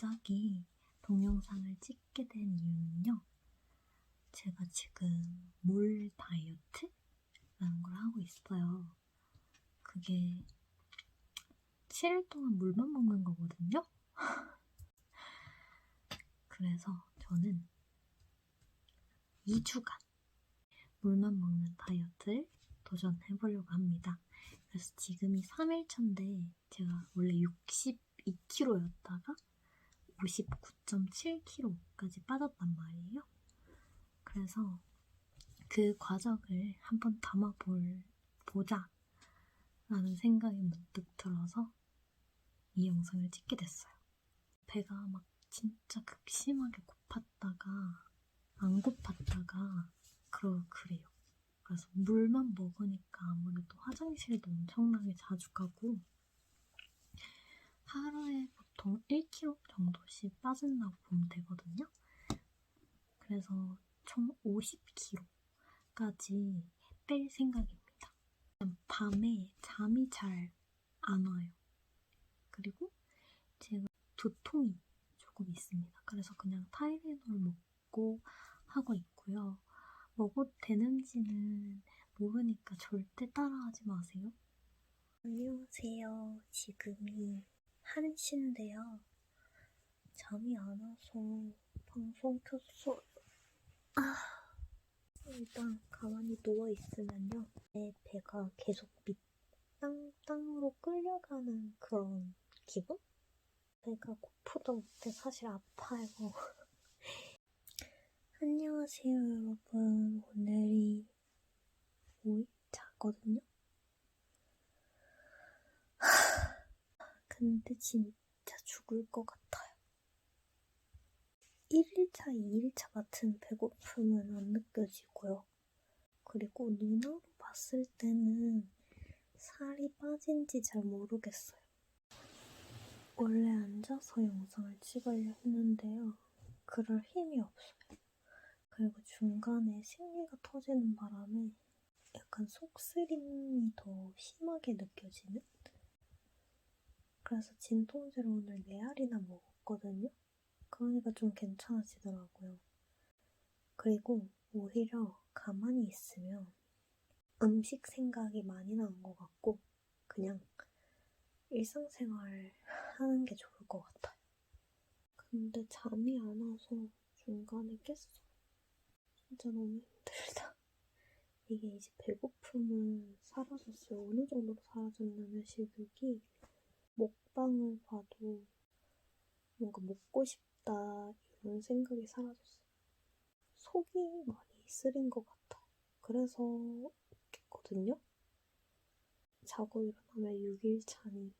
갑자기 동영상을 찍게 된 이유는요. 제가 지금 몰 다이어트라는 걸 하고 있어요. 그게 7일 동안 물만 먹는 거거든요. 그래서 저는 2주간 물만 먹는 다이어트를 도전해 보려고 합니다. 그래서 지금이 3일차인데 제가 원래 62kg였다가 59.7kg까지 빠졌단 말이에요. 그래서 그 과정을 한번 담아볼 보자 라는 생각이 문득 들어서 이 영상을 찍게 됐어요. 배가 막 진짜 극심하게 고팠다가 안 고팠다가 그러 그래요. 그래서 물만 먹으니까 아무래도 화장실도 엄청나게 자주 가고 하루에 보통 1kg 정도씩 빠진다고 보면 되거든요. 그래서 총 50kg까지 뺄 생각입니다. 밤에 잠이 잘 안 와요. 그리고 제가 두통이 조금 있습니다. 그래서 그냥 타이레놀 먹고 하고 있고요. 먹어도 되는지는 모르니까 절대 따라하지 마세요. 안녕하세요. 지금이 1시인데요. 잠이 안 와서 방송 켰어요. 아, 일단 가만히 누워있으면요. 내 배가 계속 밑, 땅, 땅으로 끌려가는 그런 기분? 배가 고프다 못해 사실 아파요. 안녕하세요, 여러분. 오늘이 5일차거든요. 근데 진짜 죽을 것 같아요. 1일차, 2일차 같은 배고픔은 안 느껴지고요. 그리고 눈으로 봤을 때는 살이 빠진지 잘 모르겠어요. 원래 앉아서 영상을 찍으려 했는데요. 그럴 힘이 없어요. 그리고 중간에 생리가 터지는 바람에 약간 속쓰림이 더 심하게 느껴지는? 그래서 진통제를 오늘 네 알이나 먹었거든요. 그러니까 좀 괜찮아지더라고요. 그리고 오히려 가만히 있으면 음식 생각이 많이 나는 것 같고 그냥 일상생활 하는 게 좋을 것 같아요. 근데 잠이 안 와서 중간에 깼어. 진짜 너무 힘들다. 이게 이제 배고픔은 사라졌어요. 어느 정도로 사라졌냐면 시국이 먹방을 봐도 뭔가 먹고 싶다 이런 생각이 사라졌어요. 속이 많이 쓰린 것 같아요. 그래서 깼거든요. 자고 일어나면 6일차니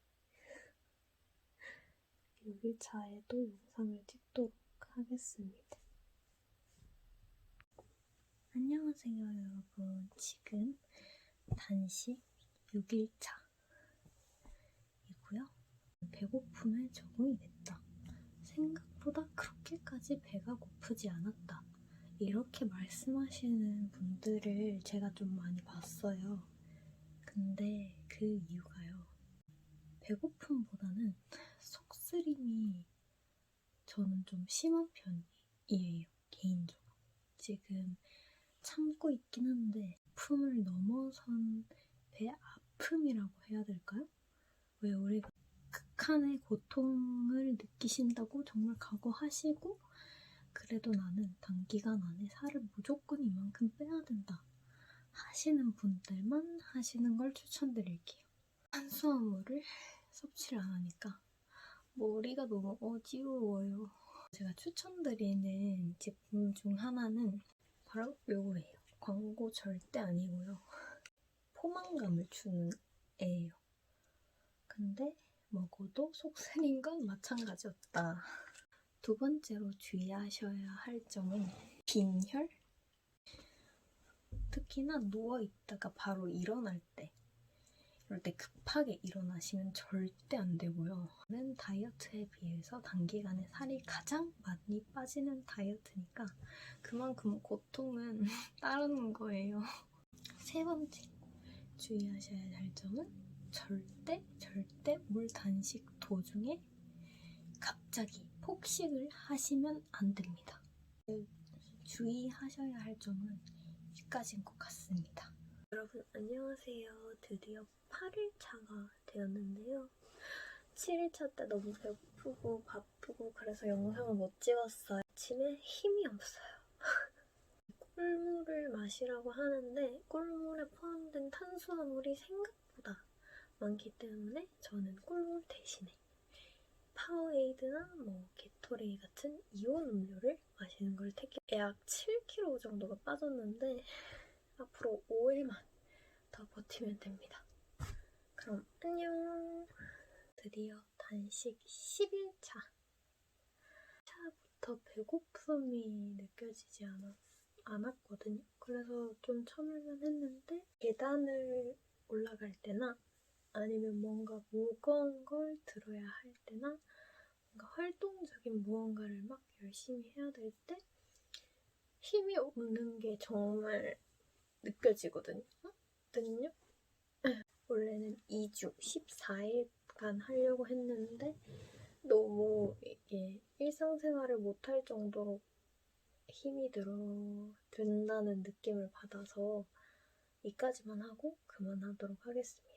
6일차에도 영상을 찍도록 하겠습니다. 안녕하세요, 여러분. 지금 단식 6일차이고요. 배고픔에 적응이 됐다. 생각보다 그렇게까지 배가 고프지 않았다. 이렇게 말씀하시는 분들을 제가 좀 많이 봤어요. 근데 그 이유가요. 배고픔보다는 속쓰림이 저는 좀 심한 편이에요. 개인적으로. 지금 참고 있긴 한데 품을 넘어선 배 아픔이라고 해야 될까요? 왜 우리가 극한의 고통을 느끼신다고 정말 각오하시고 그래도 나는 단기간 안에 살을 무조건 이만큼 빼야 된다 하시는 분들만 하시는 걸 추천드릴게요. 탄수화물을 섭취를 안 하니까 머리가 너무 어지러워요. 제가 추천드리는 제품 중 하나는 바로 요거예요. 광고 절대 아니고요. 포만감을 주는 애예요. 근데 먹어도 속 쓰린 건 마찬가지였다. 두 번째로 주의하셔야 할 점은 빈혈? 특히나 누워있다가 바로 일어날 때 이럴 때 급하게 일어나시면 절대 안 되고요. 는 다이어트에 비해서 단기간에 살이 가장 많이 빠지는 다이어트니까 그만큼 고통은 따르는 거예요. 세 번째 주의하셔야 할 점은 절대 절대 물 단식 도중에 갑자기 폭식을 하시면 안 됩니다. 주의하셔야 할 점은 여기까지인 것 같습니다. 여러분 안녕하세요. 드디어 8일차가 되었는데요. 7일차 때 너무 배고프고 바쁘고 그래서 영상을 못 찍었어요. 아침에 힘이 없어요. 꿀물을 마시라고 하는데 꿀물에 포함된 탄수화물이 생각보다 많기 때문에 저는 꿀물 대신에 파워에이드나 뭐 게토레이 같은 이온 음료를 마시는 걸 택해 약 7kg 정도가 빠졌는데 앞으로 5일만 더 버티면 됩니다. 그럼 안녕. 드디어 단식 10일차. 차부터 배고픔이 느껴지지 않았, 않았거든요. 그래서 좀 참을만 했는데 계단을 올라갈 때나 아니면 뭔가 무거운 걸 들어야 할 때나 뭔가 활동적인 무언가를 막 열심히 해야 될 때 힘이 없는 게 정말 느껴지거든요. 거든요. 원래는 2주, 14일간 하려고 했는데 너무 이게 일상생활을 못할 정도로 힘이 들어 든다는 느낌을 받아서 이까지만 하고 그만하도록 하겠습니다.